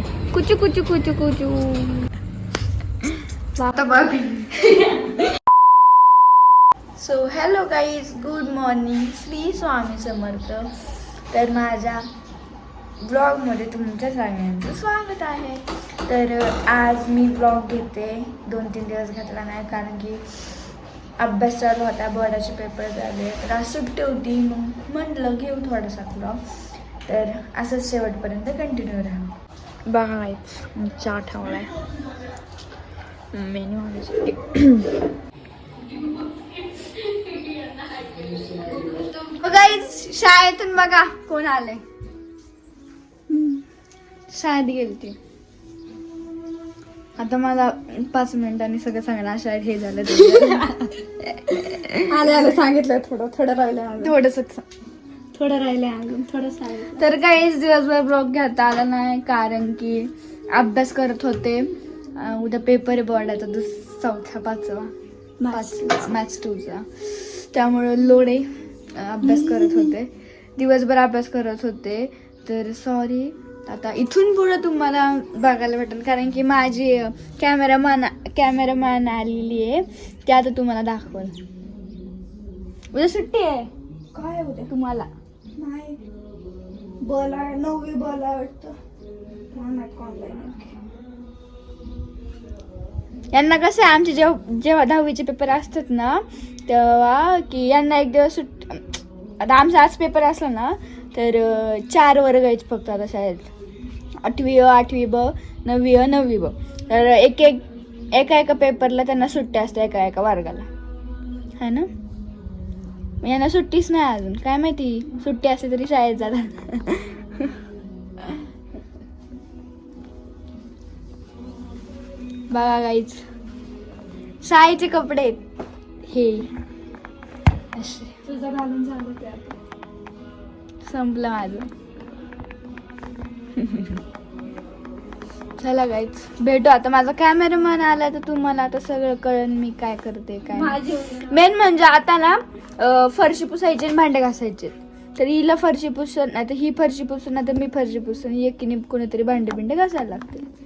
कुचू कुचू कुचू कुचू. आता बघ. So hello guys good morning Shri Swami Samarth. तर माझ्या ब्लॉगमध्ये तुमच्या सगळ्यांचं स्वागत आहे. तर आज मी ब्लॉग घेते. दोन तीन दिवस घेतला नाही कारण की अभ्यास चालू होता बोर्डाचे पेपर झाले. तर आज सुट्टी होती मग म्हटलं घेऊ थोडासा ब्लॉग तर असंच शेवटपर्यंत कंटिन्यू राहा. बघा गाईज चहा ठेवलाय मेन्यू गाईज शाळेतून बघा कोण आलंय. शाळेत गेलती आता मला पाच मिनिटांनी सगळं सांगणार शाळेत हे झालं ते. आले आले सांगितलं थोडं थोडं राहिलं. थोडंसं थोडं राहिले अजून थोडं सांगितलं तर काहीच दिवसभर ब्लॉग घेता आला नाही कारण की अभ्यास करत होते. अं, उद्या पेपर आहे बोर्डाचा दुस चौथा पाचवा. पाच मॅथ्स टूचा त्यामुळं लोड आहे अं, अभ्यास करत होते. दिवसभर अभ्यास करत होते. तर सॉरी आता इथून पुढं तुम्हाला बघायला भेटेल कारण की माझी कॅमेरामॅन कॅमेरामॅन आलेली आहे. ते आता तुम्हाला दाखवल. उद्या सुट्टी आहे. काय उद्या? तुम्हाला. नाही बल आहे नववी बल आहे वाटतं. ऑनलाईन यांना कसं आहे आमचे जेव्हा जेव्हा दहावीचे पेपर असतात ना तेव्हा की यांना एक दिवस सुट आता आमचा आज पेपर असला ना तर चार वर्ग आहेत फक्त आता शाळेत. आठवी अ आठवी ब नववी अ नववी ब. तर एक एक एका एका पेपरला त्यांना सुट्ट्या असतात एका एका वर्गाला. है ना? मग यांना सुट्टीच नाही अजून. काय माहिती? सुट्टी असली तरी शाळेत जातात. बघा गाईच शाळेचे कपडे. हे. असे संपलं माझं. चला गाईच भेटू आता. माझा कॅमेरामॅन आला तर तुम्हाला आता सगळं कळन मी काय करते काय मेन म्हणजे आता ना फरशी पुसायची आणि भांडे घासायचे. तर हिला फरशी पुसून नाही तर ही फरशी पुसून नाही तर मी फरशी पुसून एकीने कोणीतरी भांडे बिंडे घासायला लागते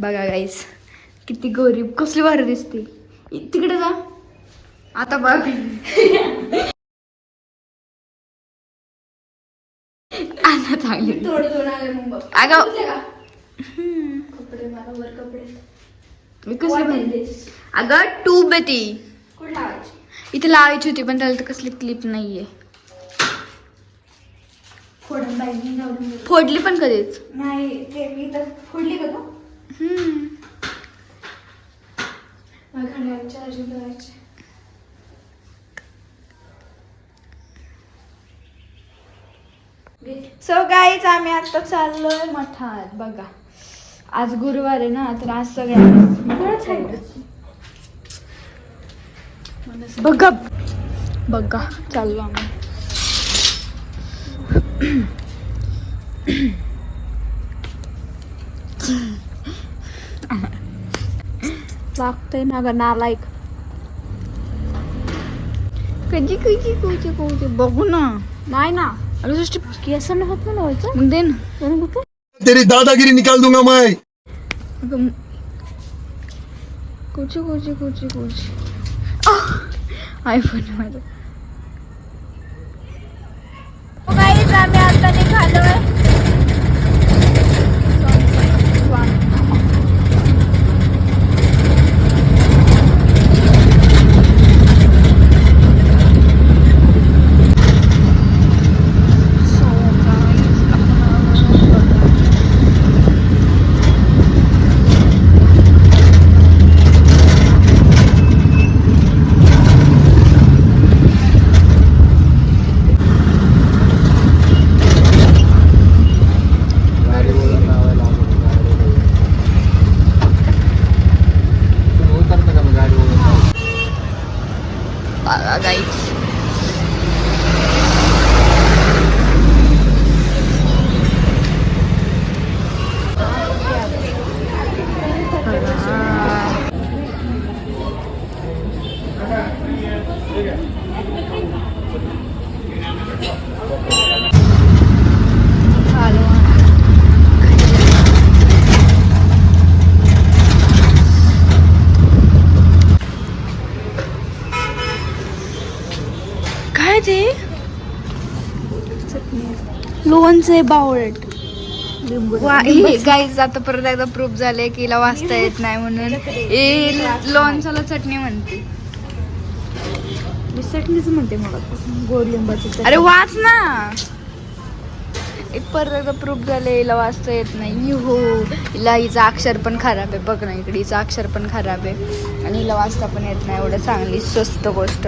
बघा गाईस किती गरीब कसली भारी दिसते. तिकडे जा. आता बघ. आता चांगली. थोडं थोडं आले मग बघ. अगं. कपडे मला वर कपडे. मी? अगं ट्यूब आहे ती इथे लावायची होती पण त्याला तर कसली क्लिप नाहीये. फोडून पाहिजे जाऊन दे. फोडली पण कधीच? नाही ते मी तर फोडली का तू? हम्म. मला घड्याळ चार्जिंग करायचे सो गाईच आम्ही आता चाललोय मठात. बघा. आज गुरुवार आहे ना तर आज सगळ्या बघा बघा चाललो आम्ही. लागतंय ना ग नालायक. कधी कधी कुठे कुठे बघू ना. नाही ना. अरे सृष्टी केस होत ना व्हायचं मग दे ना. म्हणून कुठे? तेरी दादागिरी निकाल दूंगा मैं. अगं कुची कुची कुची कुची आयफोन काय ते? लोणचे बावळट. वा- हे गाईज आता परत एकदा प्रूफ झालंय की हिला वाचता येत नाही म्हणून. ए लोणच्याला चटणी म्हणते. मी चटणीच म्हणते मला गोड लिंबाची अरे वाच ना एक परत एकदा प्रूफ झाले हिला वाचता येत नाही हो हिला हिचं अक्षर पण खराब आहे बघ ना इकडे हिचं अक्षर पण खराब आहे आणि हिला वाचता पण येत नाही एवढं चांगली स्वस्त गोष्ट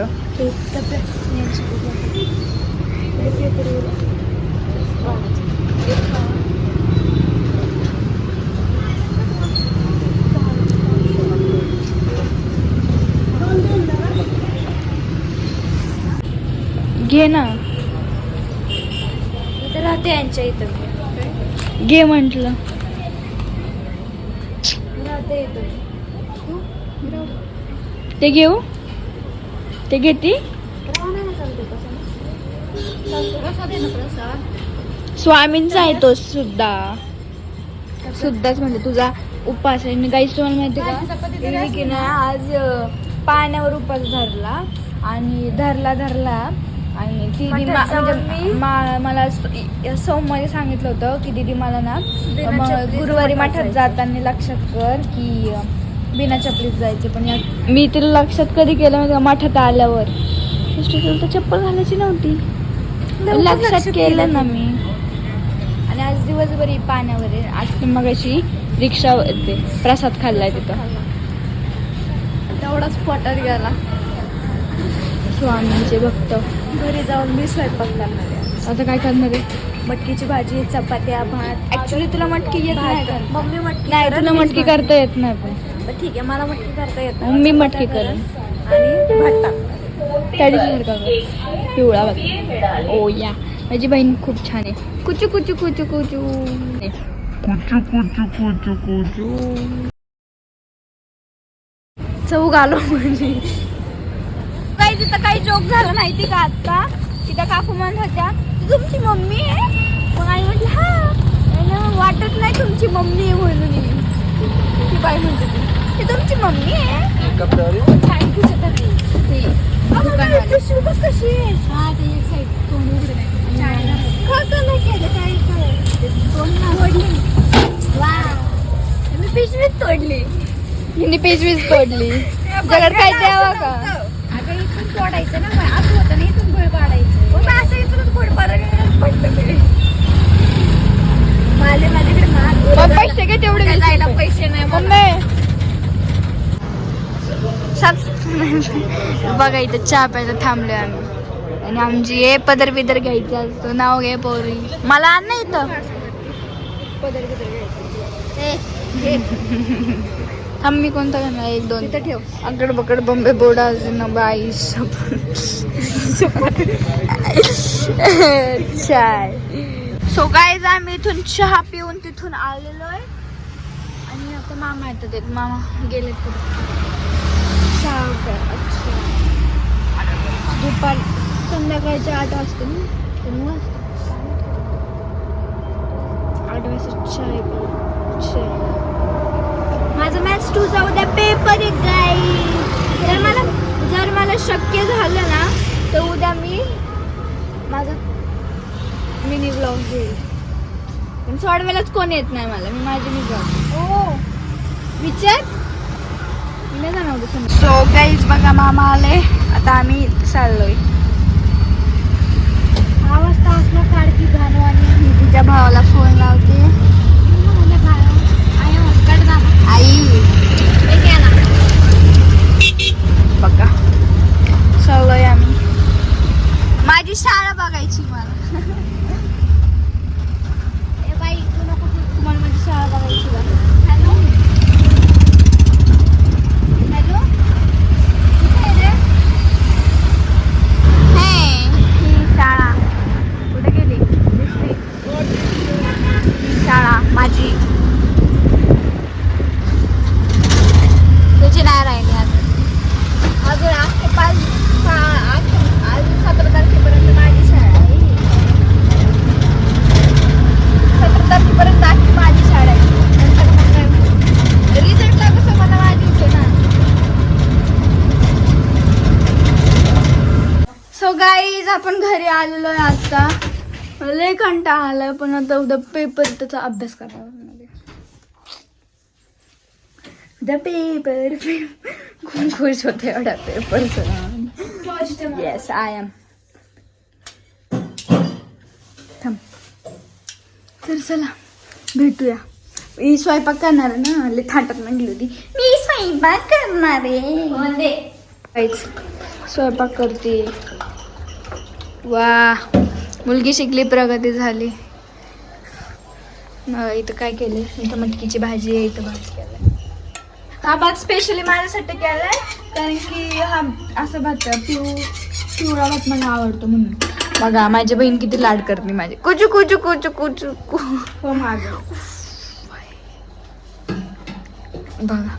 घे ना. इथं राहते यांच्या इथं. घे म्हटलं. राहते इथं. ते? घेऊ? ते घेती स्वामींचा आहे तो सुद्धा. सुद्धाच म्हणजे तुझा उपास आहे. आणि गाईस तुम्हाला माहिती का? की ना आज पाण्यावर उपास धरला आणि धरला धरला. आणि ती मा- म्हणजे मी- मा- मला स- सोमवारी सांगितलं होतं की दीदी मला ना बिना मग चपलीचं गुरुवारी मठात मठात जायचं. जाताना लक्षात कर की अं, बिना चपलीत जायचे. पण या मी तिला लक्षात कधी केलं माहिती का मठात आल्यावर. तुला तर चप्पल घालायची नव्हती. लक्षात केलं ना मी. आणि आज दिवसभर ही पाण्यावर आहे. आज मग अशी रिक्षा ते प्रसाद खाल्लाय तिथं. तेवढाच पोटात गेला. स्वामींचे भक्त. घरी जाऊन मी स्वयंपाक करणार आहे. आता काय करणार आहे? मटकीची भाजी चपात्या भात. ऍक्च्युली तुला मटकी येत नाही का? मम्मी मटकी नाही तुला मीच मटकी. करता येत नाही पण. बरं, ठीक आहे मला मटकी करता येत मग मी मटकी चपात्या करेन. आणि भात टाक. त्या दिवशी का? पिवळा भात. ओ या माझी बहीण खूप छान आहे. कुचू कुचू कुचू कुचू. चव घालो म्हणजे काही तिथं काही जोक झाला माहिती का आता तिथं काकू म्हणत होत्या "ती तुमची मम्मी आहे? मग आई म्हटलं हा. आणि वाटत नाही तुमची मम्मी आहे म्हणून. ती बाई म्हणते ती "ती तुमची मम्मी आहे? थँक्यू कशी आहे? हा ते एक साईड तोंड उघडं नाही. खरं नाही केलं काही तोंड आवडली मी पिशवीच तोडली. हिने पिशवीच तोडली. जगात काय द्यावा का? तोडायचं ना असं होतं ना इथून गुळ काढायचं मग मी असं इथूनच पाडायला. माझे माझ्याकडे महाग पैसे घे तेवढे जायला. पैसे नाही मम्मी. बघा इथं चहा प्यायला थांबलोय आम्ही. आणि आमची हे पदर बिदर घ्यायचा असतो नाव घे पोरी. मला आण ना इथं. पदर बिदर घ्यायचं. थांब मी कोणता घेणार एक दोन. तिथं ठेव. अकड बकड बॉम्बे बोर्ड ना बाई चाय. सो काय आम्ही इथून चहा पिऊन तिथून आलेलो आहे आणि आता मामा येतात आहेत. मामा गेले चहा अच्छा. दुपार संध्याकाळचे आठ वाजता ना? आठ वाजता चहा प्या- चहा. माझं मॅथ्स टूचा उद्या पेपर आहे गाई जर मला जर मला शक्य झालं ना तर उद्या मी माझा मिनी ब्लॉग घेईल. पण सोडवायलाच कोण येत नाही मला मी माझी मी ब्लॉग ओ विचार. मी नाही जाणार उद्या सो गाईज बघा मामा आले. आता आम्ही चाललोय. सहा वाजता असला काढती घालू आणि मी तिच्या भावाला फोन लावते. आई बघा चाललोय आम्ही माझी शाळा बघायची मला ए बाई तू नको तुम्हाला माझी शाळा बघायची का हॅलो हॅलो कुठे आहे रे हे ही शाळा कुठे गेली दिसली ही शाळा माझी तुझी नाही राहिली आता अजून आठ ते पाच सहा आठ अजून सतरा तारखेपर्यंत माझी शाळा आहे सतरा तारखेपर्यंत आखी माझी शाळा आहे नंतर मग काय रिझल्टला कसं मला माझी होते ना सो गाईज आपण घरी आलेलो आहे आता मला लय कंटाळा आलाय पण आता उद्या पेपर त्याचा अभ्यास करावा लागणार. उद्या पेपर खूप खुश होते एवढ्या पेपरचं येस आय एम थांब. तर चला भेटूया. मी स्वयंपाक करणार आहे ना लय थाटात म्हणली होती. मी स्वयंपाक करणार आहे. स्वयंपाक करते. वा मुलगी शिकली प्रगती झाली. मग इथं काय केले इथं मटकीची भाजी आहे इथं भात केलाय. हा भात स्पेशली माझ्यासाठी केलाय कारण की हा असं भात पिऊ पिवळा भात मला आवडतो म्हणून. बघा माझी बहीण किती लाड करते माझी. कुचू कुचू कुचू कुचू कु हो माग. बघा.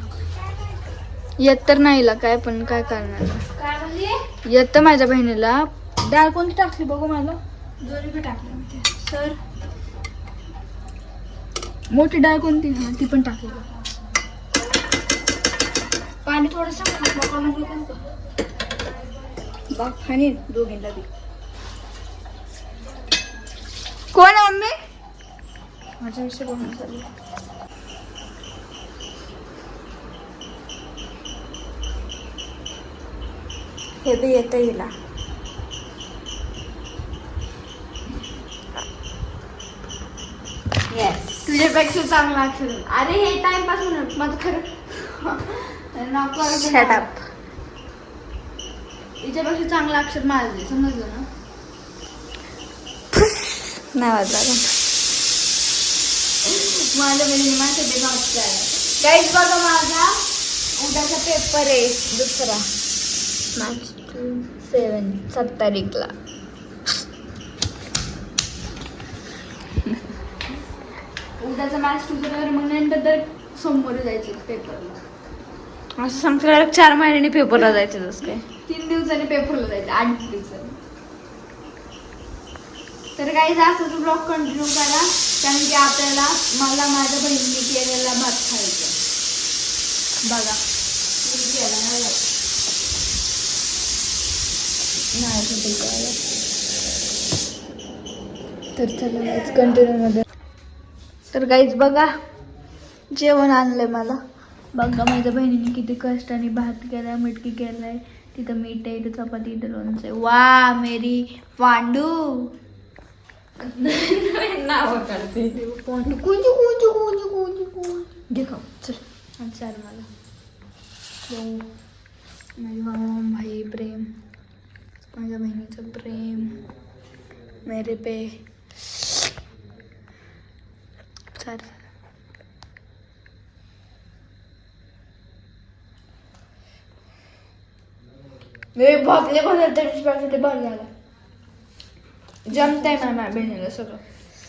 येत तर नाहीला काय पण काय करणार? काय म्हणली? येत तर माझ्या बहिणीला. डाळ कोणती टाकली बघू मला? दोन्ही पण टाकले होते. सर मोठी डाळ कोणती? हा ती पण टाकली. पाणी थोडस नको नको नको दोघींना दे कोण आहे मम्मी? माझ्या विषयी बोलणं चालू. हे बी येतं हिला. तुझ्यापेक्षा चांगला अक्षर अरे हे टाइमपास म्हणून माझं खरं. नको Shut up. हिच्यापेक्षा चांगला अक्षर माझं आहे, समजलं ना? नाही वाजला का? माझ्या बहिणीने माझ्यासाठी नॉट केला काहीच बघा माझा उद्याचा पेपर आहे दुसरा. मॅच टू सेवन सात तारीखला. उद्याचा मॅच तुझं मग नंतर तर सोमवारी जायचं पेपरला असं सांगतो चार महिन्यांनी पेपरला जायचं जसं काय. तीन दिवसांनी पेपरला जायचं आठ दिवसांनी. तर काही जास्तच ब्लॉग कंटिन्यू करा कारण की आपल्याला मला माझ्या बहिणीने केलेला भात खायचा. बघा केला नाही. नाही. तर चला कंटिन्यू मध्ये. तर काहीच बघा. जेवण आणलंय मला. बघा माझ्या बहिणीने किती कष्टाने भात केलाय मिटकी केलाय. तिथं मीठ आहे इथं चपाती इथं लोणचं आहे. वा मेरी पांडू. नाव काढते पांडू कुंजू कुंजू कुंजू कुंजू कुंजू घे खाऊ. चल. चाल मला. माझी मम भाई प्रेम. माझ्या बहिणीचं प्रेम. मेरे पे. चाल मी भाकले भाजले त्याच्यापेक्षा ते भारी झालं जमतंय ना माझ्या बहिणीला सगळं.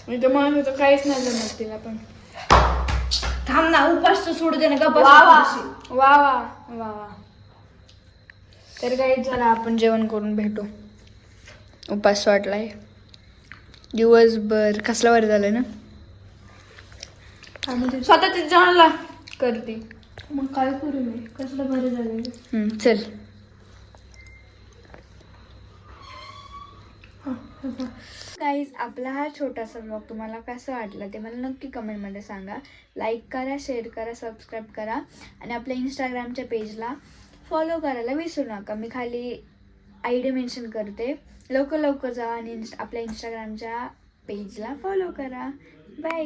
मी तर म्हणत होतं काहीच नाही जमत तिला पण. थांब ना उपास तर सोडू दे ना का वा वा. वा वा तर काही चला आपण जेवण करून भेटू. उपास वाटलाय. दिवसभर कसला वर झालं ना? स्वतः ते जेवणाला करते. मग काय करू मी? कसलं बरं झालं चल. गाईज आपला हा छोटासा ब्लॉग तुम्हाला कसं वाटला ते मला नक्की कमेंटमध्ये सांगा. लाईक करा शेअर करा सबस्क्राईब करा. आणि आपल्या इंस्टाग्रामच्या पेजला फॉलो करायला विसरू नका. मी खाली आय डी मेन्शन करते. लवकर लवकर जा आणि इन्स्ट आपल्या इंस्टाग्रामच्या पेजला फॉलो करा. बाय